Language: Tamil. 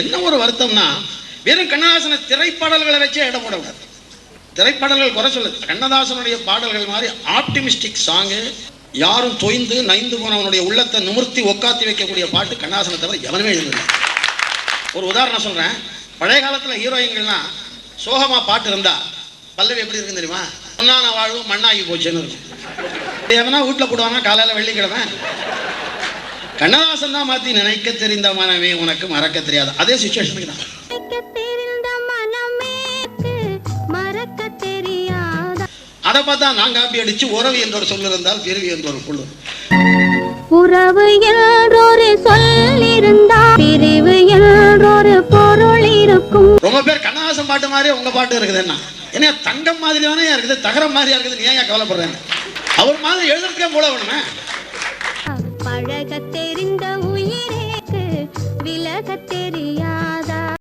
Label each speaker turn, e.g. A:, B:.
A: என்ன ஒரு வருத்தம்னா வெறும் கண்ணதாசன திரைப்பாடல்களை வச்சே இடம் போடக்கூடாது. திரைப்பாடல்கள் குறை சொல்லுது. கண்ணதாசனுடைய பாடல்கள் மாதிரி ஆப்டிமிஸ்டிக் சாங்கு யாரும் தொய்ந்து நைந்து போனவனுடைய உள்ளத்தை நிமிர்த்தி ஒக்காத்தி வைக்கக்கூடிய பாட்டு கண்ணதாசனை தவிர எவனுமே எழுதல ஒரு உதாரணம் சொல்கிறேன் பழைய காலத்தில் ஹீரோயின்கள்லாம் சோகமாக பாட்டு இருந்தா பல்லவி எப்படி இருக்குன்னு தெரியுமா? பொன்னான வாழ்வு மண்ணாகி போச்சுன்னு இருக்கும். எவனா வீட்டில் போடுவாங்க காலையில் வெள்ளிக்கிழமை. கண்ணதாசன் தான் மாத்தி நினைக்க தெரிந்த மனமே உனக்கு மறக்க தெரியாது. அதே சுச்சுவேஷனுக்கு தான். அதை பார்த்தா நான் காப்பி அடிச்சு உறவு என்ற ஒரு சொல் இருந்தால் பிறவி என்ற ஒரு புல்லு.
B: உறவு என்றொரு சொல் இருந்தா பிரிவு என்றொரு பொருள் இருக்கும்.
A: ரொம்ப பேர் கண்ணதாசன் பாட்டு மாதிரி உங்க பாட்டு இருக்குது என்ன? என்ன தங்கம் மாதிரி தானே இருக்குது தகரம் மாதிரியா இருக்குது ஏன் கவலைப்படுறேன் அவர் மாதிரி எழுதுறதுக்கே போல வேணுமே?
B: பழகத் தெரிந்த உயிரேக்கு விலகத் தெரியாது